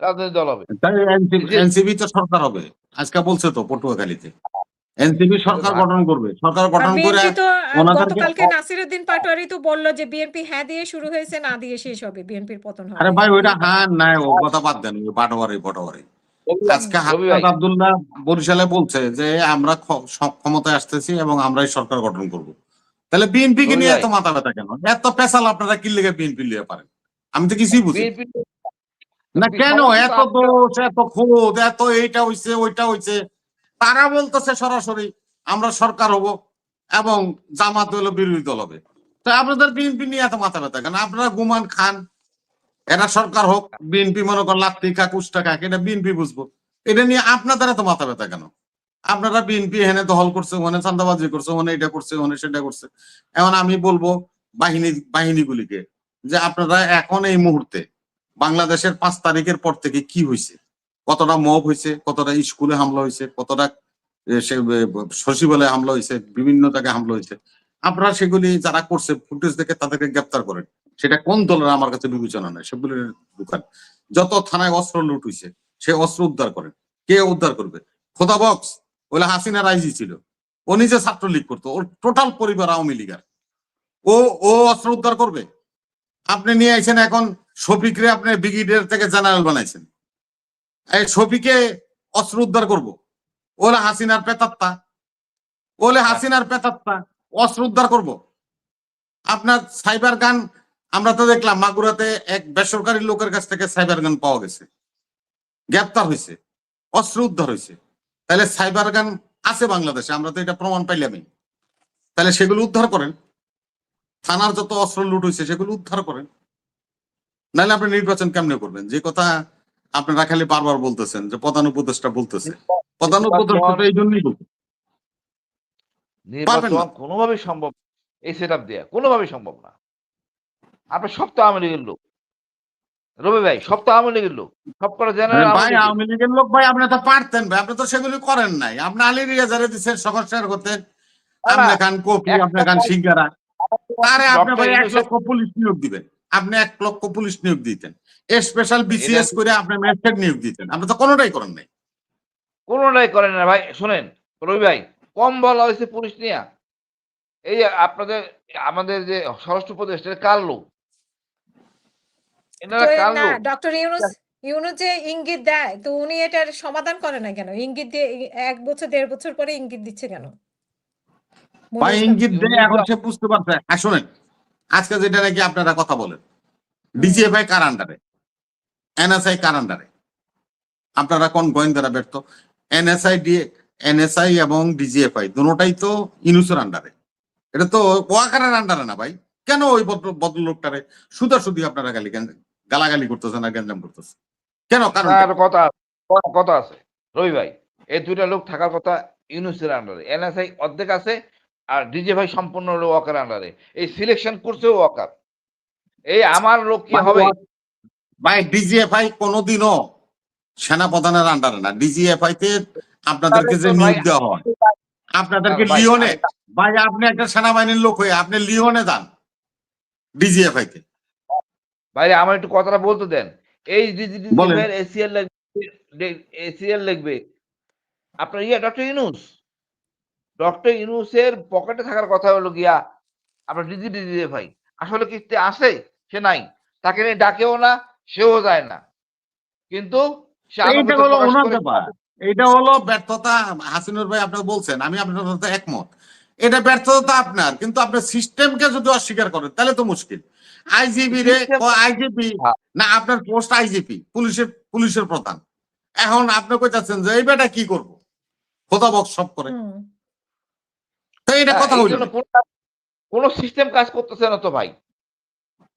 রাজনৈতিক দল হবে। এনসিবি তো সরকার হবে। আজকে বলছে তো পটুয়াখালীতে। এনসিবি সরকার গঠন করবে। সরকার গঠন করে গতকালকে নাসিরুদ্দিন পাটোয়ারি তো বলল যে বিএনপি হ্যাঁ দিয়ে শুরু হয়েছে না দিয়ে শেষ হবে। বিএনপির পতন হবে। আরে ভাই ওইটা হ্যাঁ নাই ও কথা বাদ দেন ওই রবি ভাই, আজকে হাফিজ আব্দুল্লাহ বরিশালে বলছে যে আমরা খ- ক্ষমতায় আসতেছি এবং আমরাই সরকার গঠন করব। তাহলে বিএনপি কে নিয়ে। এত মাথা ব্যথা কেন? এত পেশাল আপনারা কি লেগে বিএনপি লিয়ে পারেন? আমি তো কিছুই বুঝি না কেন? এত দোষ এত খোদ এত এইটা হইছে ওইটা হইছে। তারা বলতেছে সরাসরি আমরা সরকার হব এবং জামাত হলো বিরোধী দল হবে। তো আপনাদের বিএনপি নিয়ে এত মাথা ব্যথা কেন? আপনারা গুমান খান এরা সরকার হোক বিএনপি মনে করেন লাত্তি খাক উষ্টা খাক এটা বিএনপি বুঝব। এটা নিয়ে আপনাদের এত মাথা ব্যথা কেন? আপনারা বিএনপি এখানে দখল করছে ওখানে চান্দাবাজি করছে ওখানে এটা করছে ওখানে সেটা করছে। এখন আমি বলব বাহিনী বাহিনীগুলিকে যে আপনারা এখন এই মুহূর্তে বাংলাদেশের পাঁচ তারিখের পর থেকে কি হয়েছে কতটা মব হয়েছে কতটা স্কুলে হামলা হয়েছে কতটা সচিবালয়ে হামলা হয়েছে বিভিন্ন জায়গায় হামলা হয়েছে আপনারা সেগুলি যারা করছে, ফুটেজ দেখে তাদেরকে গ্রেপ্তার করেন। সেটা কোন দলের আমার কাছে বিবেচনা নাই সেগুলির দোকান। যত থানায় অস্ত্র লুট হয়েছে সে অস্ত্র উদ্ধার করেন। কে উদ্ধার করবে? খোদা বক্স ওগুলো হাসিনা রাইজি ছিল। ও নিজে ছাত্রলীগ করতো। ওর টোটাল পরিবার আওয়ামী লীগার। ও ও অস্ত্র উদ্ধার করবে? আপনি নিয়ে আইছেন এখন শফিকরে আপনি ব্রিগেডিয়ার থেকে জেনারেল বানাইছেন। এই শফিকে অস্ত্র উদ্ধার করব। ওলে হাসিনার পেতাত্তা ওলে হাসিনার পেতাত্তা অস্ত্র উদ্ধার করব। আপনার সাইবার গান আমরা তো দেখলাম, মাগুরাতে এক বেসরকারি লোকের কাছ থেকে সাইবার গান পাওয়া গেছে। গ্রেপ্তার হয়েছে, অস্ত্র উদ্ধার হয়েছে। তাহলে সাইবার গান আছে বাংলাদেশে, আমরা তো এটা প্রমাণ পাইলামই। তাহলে সেগুলো উদ্ধার করেন। থানার যত অস্ত্র লুট হয়েছে, সেগুলো উদ্ধার করেন। নাহলে আপনি নির্বাচন কেমনে করবেন? যে কথা আপনারা খালি বারবার বলতেছেন যে প্রধান উপদেষ্টা বলতেছে। প্রধান উপদেষ্টা এই জন্যই পারবেন না। সম্ভব এই সেট আপ দেওয়া কোনোভাবেই সম্ভব না। আপনি সব তো আওয়ামী লীগের লোক। রবি ভাই সব তো আওয়ামী লীগের লোক। সব কটা আরে জেনারেল ভাই আওয়ামী লীগের লোক ভাই আপনি তো পারতেন ভাই আপনি তো সেগুলি করেন নাই। আপনি আলী রিয়াজারে দিচ্ছেন আপনি খান কপি একটা আপনি খান সিঙ্গারা। আরে আপনি ভাই এক লক্ষ পুলিশ নিয়োগ দিবেন। আপনি এক লক্ষ পুলিশ নিয়োগ দিতেন। স্পেশাল বিসিএস করে আপনি ম্যাজিস্ট্রেট নিয়োগ দিতেন। আপনি তো কোনোটাই করেন নাই। কোনোটাই করেন না ভাই শোনেন রবি ভাই কম বলা হয়েছে পুলিশ নিয়ে। এই যে আপনাদের আমাদের যে স্বরাষ্ট্র উপদেষ্টা এটা কার লোক? এনারা ডক্টর ইউনুস যে ইঙ্গিত দেয় তো উনি এটার সমাধান করে না কেন? ইঙ্গিত দিয়ে এক বছর দেড় বছর পরে ইঙ্গিত দিচ্ছে কেন? ভাই ইঙ্গিত দেয় এখন সে বুঝতে পারছে। শোনেন আজকে যেটা নাকি আপনারা কথা বলেন। ডিজিএফআই কার আন্ডারে এনএসআই কার আন্ডারে আপনারা কোন গোয়েন্দারা ব্যর্থ? এনএসআই ডি এনএসআই এবং ডিজিএফআই দুটোটাই তো ইনুসের আন্ডারে এটা তো ওয়াকারের আন্ডারে না ভাই। কেন ওই ভদ্র, ভদ্রলোকটারে সুদাসুদি আপনারা গালি গালাগালি করতেছেন আর গ্যাঞ্জাম করতেছেন? কেন কারণ কথা- কথা আছে। রবি ভাই, এই দুইটা লোক থাকার কথা ইউনুসের আন্ডারে এনএসআই অর্ধেক আছে আর ডিজে ভাই সম্পূর্ণ হলো ওয়াকার আন্ডারে এই সিলেকশন করছে ওয়াকার এই আমার লোক কি হবে? ভাই ডিজিএফআই কোনোদিনও সেনা প্রধানের আন্ডারে না। ডিজিএফআই তে আপনাদেরকে যে নিয়োগ দেওয়া হয় আপনাদেরকে লিওনে ভাই আপনি একটা সেনাবাহিনীর লোক হয়ে আপনি লিওনে যান ডিজিএফআই তে। ভাই আমার একটু কথাটা বলতে দেন। এই বলেন। এসিএল লিখবে এসিএল লিখবে। আপনার ইয়া ডক্টর ইউনুস ডক্টর ইউনুসের পকেটে থাকার কথা হলো গিয়া আপনার ডিজি ভাই। আসলে কি আসে সে নাই। তাকে নিয়ে ডাকেও না সেও যায় না। কিন্তু এটা হলো ব্যর্থতা হাসিনুর ভাই আপনি বলছেন আমি আপনার সাথে একমত। এটা ব্যর্থতা আপনার কিন্তু আপনি সিস্টেমকে যদি অস্বীকার করেন তাহলে তো মুশকিল। আইজিপি রে আইজিপি হ্যাঁ। না আপনার পোস্ট আইজিপি পুলিশের পুলিশের প্রধান। এখন আপনি কই যাচ্ছেন যে এই বেটা কি করব? খোদা বক্স সব করে। এটা হ্যাঁ, কথা হইল কোন- কোন সিস্টেম কাজ করতেছে না তো ভাই।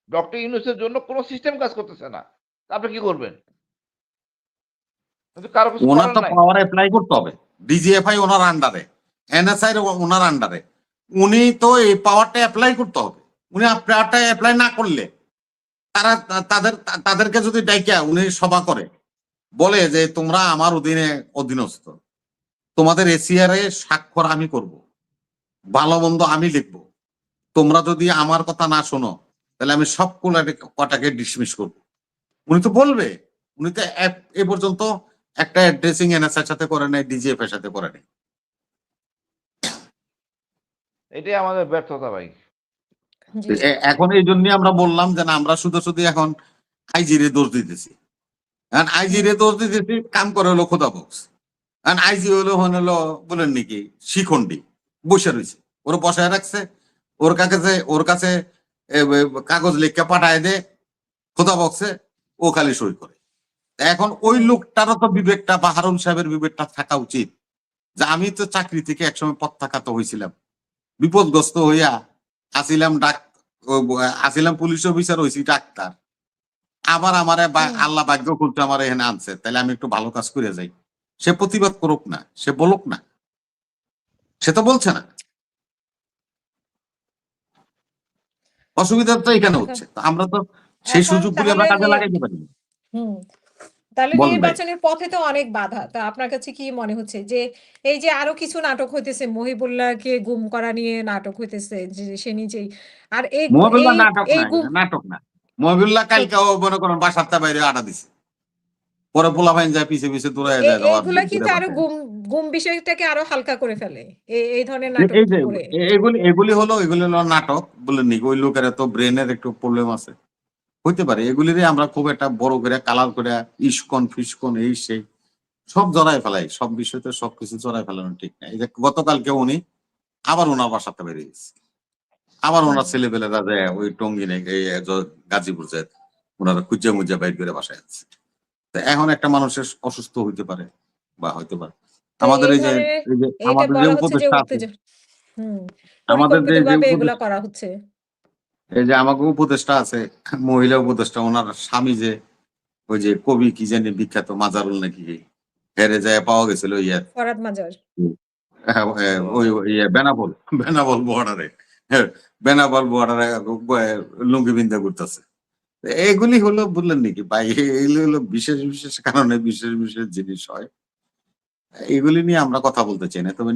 ডক্টর ইউনুসের জন্য কোন সিস্টেম কাজ করতেছে না। আপনি কি করবেন? কারও কিছু ওনার তো পাওয়ার অ্যাপ্লাই করতে হবে। ডিজিএফআই ওনার আন্ডারে এনএসআই ওনার আন্ডারে উনি তো এই পাওয়ারটা অ্যাপ্লাই করতে হবে। উনি পাওয়ারটা অ্যাপ্লাই না করলে তারা তাদের তাদেরকে যদি ডাইকা উনি সভা করে বলে যে তোমরা আমার অধীনে অধীনস্থ। তোমাদের এসিআর এ স্বাক্ষর আমি করব। ভালো মন্দ আমি লিখব। তোমরা যদি আমার কথা না শোনো তাহলে আমি সব কটাকে ডিসমিস করব। উনি তো বলবে উনি তো এ- পর্যন্ত একটা অ্যাড্রেসিং এনএসআর সাথে করে নাই ডিজিএফ এর সাথে করে নাই। এটাই আমাদের ব্যর্থতা ভাই। এখন এই জন্য আমরা বললাম যে না আমরা শুধু শুধু এখন আইজি রে দোষ দিতেছি। কারণ আইজি রে দোষ দিতেছি কাম করে হলো খোদা বক্স। কারণ আইজি হলো হন হলো বলেন নাকি শিখন্ডি বসে রয়েছে। ওর বসায় রাখছে ওর কাছে ওর কাছে কাগজ লিখে পাঠায় দে খোদা বক্সে ও খালি সই করে। এখন ওই লোকটারও তো বিবেকটা বা হারুন সাহেবের বিবেকটা থাকা উচিত। যে আমি তো চাকরি থেকে একসময় প্রত্যাখ্যাত হয়েছিলাম বিপদগ্রস্ত হইয়া আসিলাম ডাক আসিলাম পুলিশ অফিসার হয়েছি ডাক্তার। আবার আমারে। আল্লাহ ভাগ্য করতে আমার এখানে আনছে। তাহলে আমি একটু ভালো কাজ করে যাই। সে প্রতিবাদ করুক না সে বলুক না। সে তো বলছে না। অসুবিধা তো এখানে হচ্ছে। আমরা তো সেই এখন সুযোগগুলি আমরা কাজে লাগাইতে পারি। হুম তাহলে নির্বাচনের পথে তো অনেক বাধা। তা আপনার কাছে কি মনে হচ্ছে যে এই যে আরও কিছু নাটক হইতেছে মহিবুল্লাহকে গুম করা নিয়ে নাটক হইতেছে যে সে নিজেই আর এই নাটক না নাটক না। মহাবিল্লাহ কালকে মনে করেন বাসার বাইরে আটা দিছে। পরে পোলা ভাইন যায় পিছে পিছে দৌড়ায় যায় ঘুরে কিন্তু আরও বাসায়। গুম গুম বিষয়টাকে আরও হালকা করে ফেলে। এই এই ধরনের নাটক এগুলি এগুলি হলো এগুলি হলো নাটক বলে নি ওই লোকের তো ব্রেনের একটু প্রবলেম আছে। হইতে পারে এগুলিরে আমরা খুব একটা বড় করে কালার করে ইস্কন ফিসকন এই সেই সব জড়াই ফেলাই সব বিষয়তে সবকিছু জড়াই ফেলানো ঠিক না এই যে গতকালকে উনি আবার ওনার বাসাতে বেরিয়ে গেছে। আবার ওনার হুম। ছেলেপেলেরা যায় ওই টঙ্গিনে এই গাজীপুর যায় ওনারা খুঁজে মুজে বাইর করে বাসায় আছে এখন একটা মানুষের অসুস্থ হইতে পারে বা হইতে পারে। আমাদের এই যে আমাদের যে উপদেষ্টা আমাদের যে- করা হচ্ছে। এই যে আমাকে উপদেষ্টা আছে মহিলা উপদেষ্টা ওনার স্বামী যে ওই যে কবি কি জানি বিখ্যাত মাজারুল নাকি হেরে যায় পাওয়া গেছিল ইয়ে ফরাদ মাজার। হ্যাঁ, হ্যাঁ, ওই ওই ইয়ে বেনাবল বেনাবল বর্ডারে বেনাবল বর্ডারে লুঙ্গি বিন্দা করতেছে এগুলি হলো বললেন নাকি? ভাই এগুলি হলো বিশেষ বিশেষ কারণে বিশেষ বিশেষ জিনিস হয়। এগুলি নিয়ে আমরা কথা বলতে চাই না, তবে